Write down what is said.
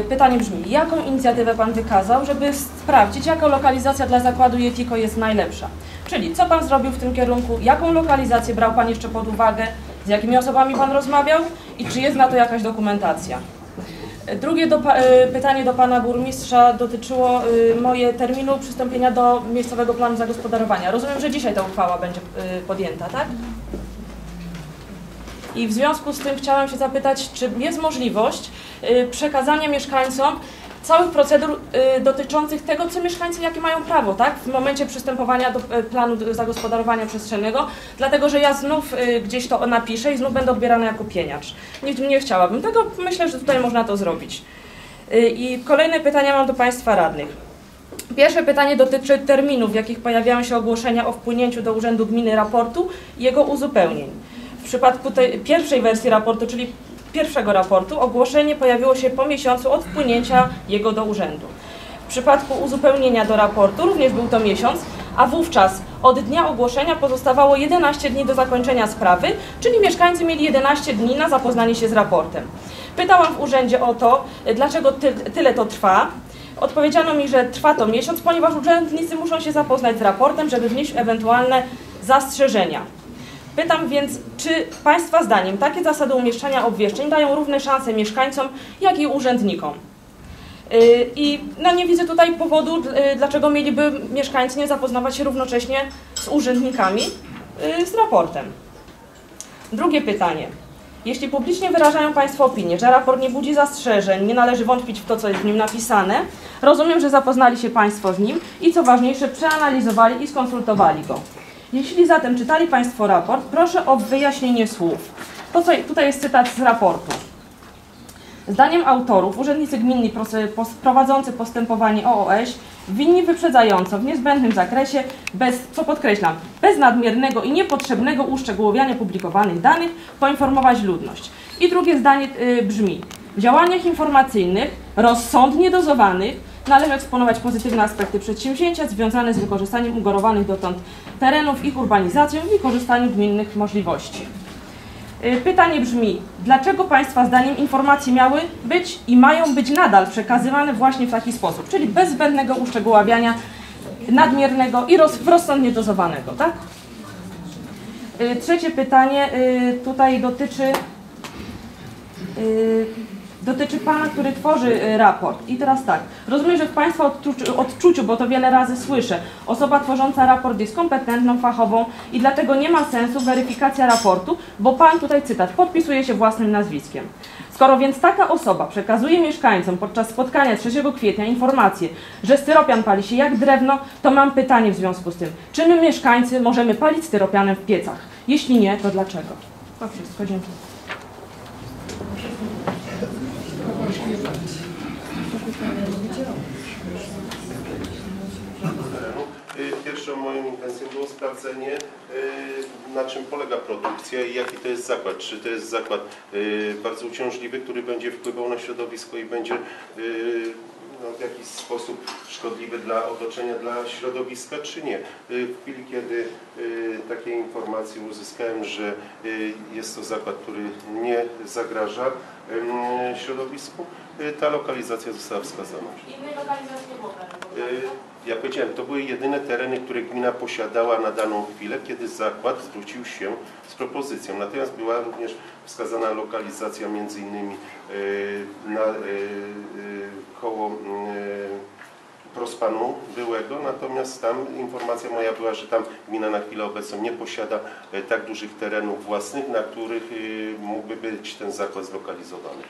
Y, Pytanie brzmi, jaką inicjatywę Pan wykazał, żeby sprawdzić, jaka lokalizacja dla zakładu Yetiko jest najlepsza? Czyli co Pan zrobił w tym kierunku, jaką lokalizację brał Pan jeszcze pod uwagę, z jakimi osobami Pan rozmawiał i czy jest na to jakaś dokumentacja? Drugie do, y, pytanie do Pana Burmistrza dotyczyło y, moje terminu przystąpienia do miejscowego planu zagospodarowania. Rozumiem, że dzisiaj ta uchwała będzie podjęta, tak? I w związku z tym chciałam się zapytać, czy jest możliwość y, przekazania mieszkańcom całych procedur y, dotyczących tego, co mieszkańcy, jakie mają prawo, tak? W momencie przystępowania do y, planu zagospodarowania przestrzennego, dlatego że ja znów gdzieś to napiszę i znów będę odbierana jako pieniacz. Nie, nie chciałabym tego, myślę, że tutaj można to zrobić. I kolejne pytania mam do Państwa radnych. Pierwsze pytanie dotyczy terminów, w jakich pojawiają się ogłoszenia o wpłynięciu do Urzędu Gminy raportu i jego uzupełnień. Przypadku tej pierwszej wersji raportu, czyli pierwszego raportu, ogłoszenie pojawiło się po miesiącu od wpłynięcia jego do urzędu. W przypadku uzupełnienia do raportu również był to miesiąc, a wówczas od dnia ogłoszenia pozostawało 11 dni do zakończenia sprawy, czyli mieszkańcy mieli 11 dni na zapoznanie się z raportem. Pytałam w urzędzie o to, dlaczego ty, tyle to trwa. Odpowiedziano mi, że trwa to miesiąc, ponieważ urzędnicy muszą się zapoznać z raportem, żeby wnieść ewentualne zastrzeżenia. Pytam więc, czy Państwa zdaniem takie zasady umieszczania obwieszczeń dają równe szanse mieszkańcom, jak i urzędnikom? Yy, I no nie widzę tutaj powodu, yy, dlaczego mieliby mieszkańcy nie zapoznawać się równocześnie z urzędnikami yy, z raportem. Drugie pytanie. Jeśli publicznie wyrażają Państwo opinię, że raport nie budzi zastrzeżeń, nie należy wątpić w to, co jest w nim napisane, rozumiem, że zapoznali się Państwo z nim i co ważniejsze, przeanalizowali i skonsultowali go. Jeśli zatem czytali Państwo raport, proszę o wyjaśnienie słów. To, co, tutaj jest cytat z raportu. Zdaniem autorów, urzędnicy gminni prowadzący postępowanie OOŚ winni wyprzedzająco w niezbędnym zakresie, bez, co podkreślam, bez nadmiernego i niepotrzebnego uszczegółowiania publikowanych danych, poinformować ludność. I drugie zdanie y, brzmi, w działaniach informacyjnych, rozsądnie dozowanych, należy eksponować pozytywne aspekty przedsięwzięcia związane z wykorzystaniem ugorowanych dotąd terenów, ich urbanizacją i wykorzystaniem gminnych możliwości. Y, Pytanie brzmi, dlaczego Państwa zdaniem informacje miały być i mają być nadal przekazywane właśnie w taki sposób, czyli bez zbędnego uszczegóławiania nadmiernego i roz, rozsądnie dozowanego, tak? Y, Trzecie pytanie y, tutaj dotyczy dotyczy Pana, który tworzy y, raport. I teraz tak, rozumiem, że w Państwa odczuciu, odczuciu, bo to wiele razy słyszę, osoba tworząca raport jest kompetentną, fachową i dlatego nie ma sensu weryfikacja raportu, bo Pan tutaj cytat, podpisuje się własnym nazwiskiem. Skoro więc taka osoba przekazuje mieszkańcom podczas spotkania 3 kwietnia informację, że styropian pali się jak drewno, to mam pytanie w związku z tym. Czy my mieszkańcy możemy palić styropianem w piecach? Jeśli nie, to dlaczego? To wszystko, dziękuję. terenu. Y, Pierwszą moją intencją było sprawdzenie, y, na czym polega produkcja i jaki to jest zakład. Czy to jest zakład y, bardzo uciążliwy, który będzie wpływał na środowisko i będzie y, no, w jakiś sposób szkodliwy dla otoczenia, dla środowiska, czy nie. Y, W chwili, kiedy y, takie informacje uzyskałem, że y, jest to zakład, który nie zagraża środowisku, ta lokalizacja została wskazana. Innej lokalizacji nie było Y, Ja powiedziałem, to były jedyne tereny, które gmina posiadała na daną chwilę, kiedy zakład zwrócił się z propozycją. Natomiast była również wskazana lokalizacja między innymi na y, Prospanu byłego, natomiast tam informacja moja była, że tam gmina na chwilę obecną nie posiada y, tak dużych terenów własnych, na których y, mógłby być ten zakład zlokalizowany.